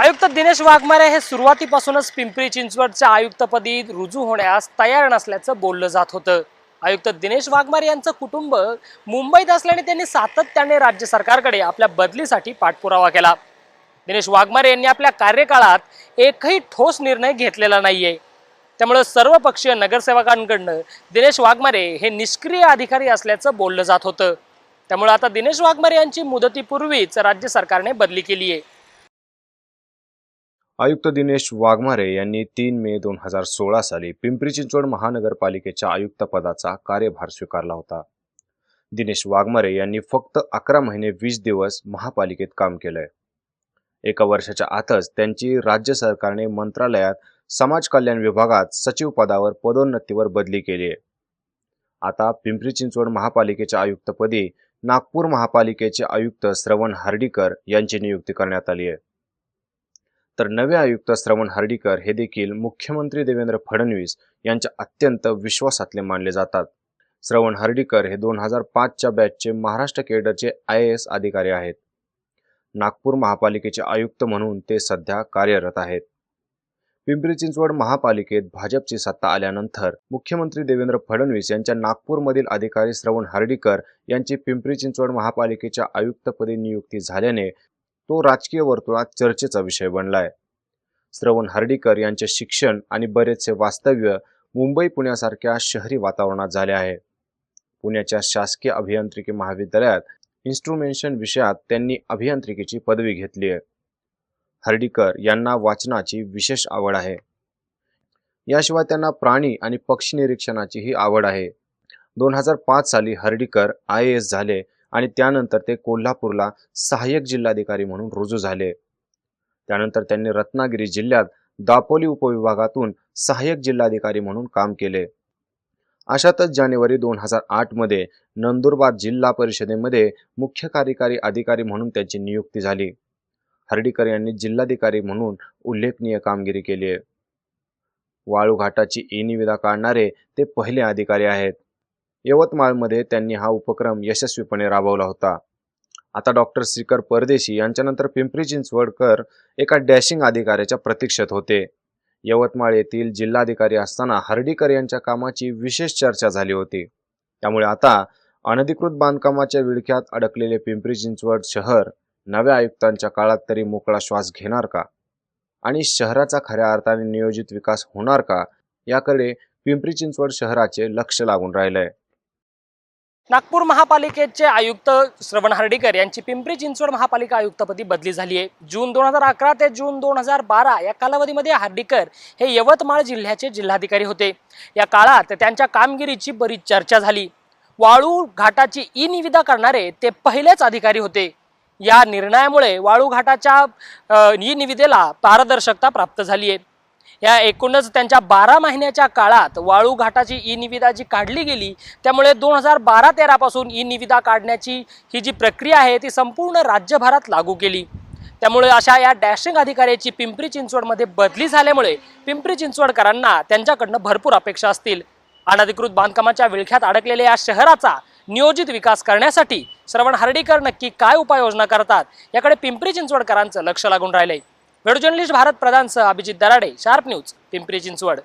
आयुक्त दिनेश वाघमारे हे सुरुवातीपासूनच पिंपरी चिंचवडच्या आयुक्तपदी रुजू होण्यास तयार नसल्याचं बोललं जात होतं. आयुक्त दिनेश वाघमारे यांचं कुटुंब मुंबईत असल्याने त्यांनी सातत्याने राज्य सरकारकडे आपल्या बदलीसाठी पाठपुरावा केला. दिनेश वाघमारे यांनी आपल्या कार्यकाळात एकही ठोस निर्णय घेतलेला नाहीये. त्यामुळे सर्वपक्षीय नगरसेवकांकडनं दिनेश वाघमारे हे निष्क्रिय अधिकारी असल्याचं बोललं जात होतं. त्यामुळे आता दिनेश वाघमारे यांची मुदतीपूर्वीच राज्य सरकारने बदली केली आहे आयुक्त दिनेश वाघमारे यांनी तीन मे दोन हजार सोळा साली पिंपरी चिंचवड महानगरपालिकेच्या आयुक्तपदाचा कार्यभार स्वीकारला होता. दिनेश वाघमारे यांनी फक्त अकरा महिने वीस दिवस महापालिकेत काम केलंय. एका वर्षाच्या आतच त्यांची राज्य सरकारने मंत्रालयात समाज कल्याण विभागात सचिव पदावर पदोन्नतीवर बदली केली आहे. आता पिंपरी चिंचवड महापालिकेच्या आयुक्तपदी नागपूर महापालिकेचे आयुक्त श्रवण हर्डीकर यांची नियुक्ती करण्यात आली आहे. तर नवे आयुक्त श्रवण हर्डीकर हे देखील मुख्यमंत्री देवेंद्र फडणवीस यांच्या अत्यंत विश्वासातले मानले जातात. श्रवण हर्डीकर हे दोन हजार पाचच्या बॅचचे महाराष्ट्र केडरचे आय एस अधिकारी आहेत. नागपूर महापालिकेचे आयुक्त म्हणून ते सध्या कार्यरत आहेत. पिंपरी चिंचवड महापालिकेत भाजपची सत्ता आल्यानंतर मुख्यमंत्री देवेंद्र फडणवीस यांच्या नागपूरमधील अधिकारी श्रवण हर्डीकर यांची पिंपरी चिंचवड महापालिकेच्या आयुक्तपदी नियुक्ती झाल्याने तो राजकीय वर्तुळात चर्चेचा विषय बनलाय. श्रवण हर्डीकर यांचे शिक्षण आणि बरेचसे वास्तव्य मुंबई पुण्यासारख्या शहरी वातावरणात झाले आहे. पुण्याच्या शासकीय अभियांत्रिकी महाविद्यालयात इन्स्ट्रुमेंशन विषयात त्यांनी अभियांत्रिकीची पदवी घेतली आहे. हर्डीकर यांना वाचनाची विशेष आवड आहे. याशिवाय त्यांना प्राणी आणि पक्षी निरीक्षणाचीही आवड आहे. दोन हजार पाच साली हर्डीकर आय एस झाले आणि त्यानंतर ते कोल्हापूरला सहाय्यक जिल्हाधिकारी म्हणून रुजू झाले. त्यानंतर त्यांनी रत्नागिरी जिल्ह्यात दापोली उपविभागातून सहाय्यक जिल्हाधिकारी म्हणून काम केले. अशातच जानेवारी दोन हजार आठमध्ये नंदुरबार जिल्हा परिषदेमध्ये मुख्य कार्यकारी अधिकारी म्हणून त्यांची नियुक्ती झाली. हर्डीकर यांनी जिल्हाधिकारी म्हणून उल्लेखनीय कामगिरी केली आहे. वाळू घाटाची ई निविदा काढणारे ते पहिले अधिकारी आहेत. यवतमाळमध्ये त्यांनी हा उपक्रम यशस्वीपणे राबवला होता. आता डॉक्टर श्रीकर परदेशी यांच्यानंतर पिंपरी चिंचवडकर एका डॅशिंग अधिकाऱ्याच्या प्रतीक्षेत होते. यवतमाळ येथील जिल्हाधिकारी असताना हर्डीकर यांच्या कामाची विशेष चर्चा झाली होती. त्यामुळे आता अनधिकृत बांधकामाच्या विळख्यात अडकलेले पिंपरी चिंचवड शहर नव्या आयुक्तांच्या काळात तरी मोकळा श्वास घेणार का? आणि शहराचा खऱ्या अर्थाने नियोजित विकास होणार का? याकडे पिंपरी चिंचवड शहराचे लक्ष लागून राहिलंय. नागपूर महापालिकेचे आयुक्त श्रवण हर्डीकर यांची पिंपरी चिंचवड महापालिका आयुक्तपदी बदली झाली आहे. जून दोन हजार अकरा ते जून दोन हजार बारा या कालावधीमध्ये हर्डीकर हे यवतमाळ जिल्ह्याचे जिल्हाधिकारी होते. या काळात त्यांच्या कामगिरीची बरीच चर्चा झाली. वाळू घाटाची ई निविदा करणारे ते पहिलेच अधिकारी होते. या निर्णयामुळे वाळू घाटाच्या ई निविदेला पारदर्शकता प्राप्त झाली आहे. या एकूणच त्यांच्या बारा महिन्याच्या काळात वाळू घाटाची ई निविदा जी काढली गेली त्यामुळे दोन हजार बारा तेरापासून ई निविदा काढण्याची ही जी प्रक्रिया आहे ती संपूर्ण राज्यभरात लागू केली. त्यामुळे अशा या डॅशिंग अधिकाऱ्याची पिंपरी चिंचवडमध्ये बदली झाल्यामुळे पिंपरी चिंचवडकरांना त्यांच्याकडनं भरपूर अपेक्षा असतील. अनधिकृत बांधकामाच्या विळख्यात अडकलेल्या या शहराचा नियोजित विकास करण्यासाठी श्रवण हर्डीकर नक्की काय उपाययोजना करतात याकडे पिंपरी चिंचवडकरांचं लक्ष लागून राहिलंय. व्हिडिओ जर्नलिस्ट भारत प्रधानसह अभिजित दराडे शार्प न्यूज पिंपरी चिंचवड.